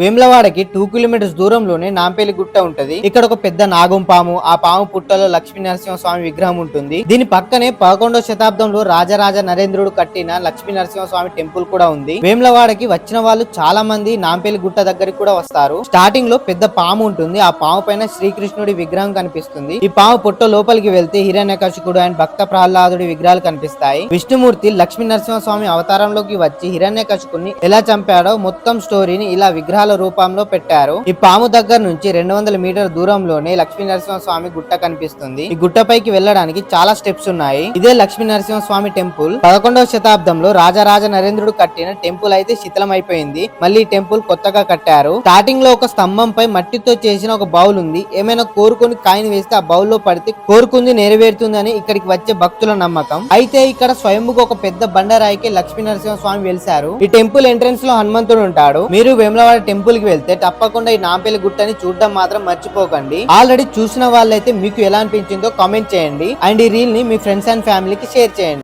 వేములవాడకి two kilometres దూరంలోనే నాంపేలి గుట్ట ఉంటది. ఇక్కడ ఒక పెద్ద నాగం పాము ఆ పాము పుట్టలో లక్ష్మీ నరసింహ స్వామి విగ్రహం ఉంటుంది. దీని పక్కనే పదకొండవ శతాబ్దంలో రాజరాజ నరేంద్రుడు కట్టిన లక్ష్మీ నరసింహ స్వామి టెంపుల్ కూడా ఉంది. వేములవాడకి వచ్చిన వాళ్ళు చాలా మంది నాంపేలి గుట్ట దగ్గరికి కూడా వస్తారు. స్టార్టింగ్లో పెద్ద పాము ఉంటుంది. ఆ పాము పైన శ్రీకృష్ణుడి విగ్రహం కనిపిస్తుంది. ఈ పాము పుట్ట లోపలికి వెళ్తే హిరణ్యకశికుడు అండ్ భక్త ప్రహ్లాదుడి విగ్రహాలు కనిపిస్తాయి. విష్ణుమూర్తి లక్ష్మీ నరసింహ స్వామి అవతారంలోకి వచ్చి హిరణ్యకశికుని ఎలా చంపాడో మొత్తం స్టోరీని ఇలా విగ్రహాల రూపంలో పెట్టారు. ఈ పాము దగ్గర నుంచి రెండు వందల మీటర్ దూరంలోనే లక్ష్మీ నరసింహస్వామి గుట్ట కనిపిస్తుంది. ఈ గుట్టపైకి వెళ్ళడానికి చాలా స్టెప్స్ ఉన్నాయి. ఇదే లక్ష్మీ నరసింహస్వామి టెంపుల్. పదకొండవ శతాబ్దంలో రాజరాజ నరేంద్రుడు కట్టిన టెంపుల్ అయితే శిథిలం అయిపోయింది మళ్ళీ టెంపుల్ కొత్తగా కట్టారు. స్టార్టింగ్లో ఒక స్తంభంపై మట్టితో చేసిన ఒక బౌల్ ఉంది. ఏమైనా కోరుకొని కాయిన్ వేస్తే ఆ బౌల్లో పడితే కోరుకుంది నెరవేరుతుందని ఇక్కడికి వచ్చే భక్తుల నమ్మకం. అయితే ఇక్కడ స్వయంభుగా ఒక పెద్ద బండరాయికి లక్ష్మీ నరసింహ స్వామి వెలిసారు ఈ టెంపుల్ ఎంట్రన్స్లో హనుమంతుడు ఉంటాడు. మీరు వేములవాడ టెంపుల్కి వెళ్తే తప్పకుండా ఈ నాంపల్లి గుట్టని చూడడం మాత్రం మర్చిపోకండి. ఆల్రెడీ చూసిన వాళ్ళైతే మీకు ఎలా అనిపించిందో కామెంట్ చేయండి. అండ్ ఈ రీల్ని మీ ఫ్రెండ్స్ అండ్ ఫ్యామిలీకి షేర్ చేయండి.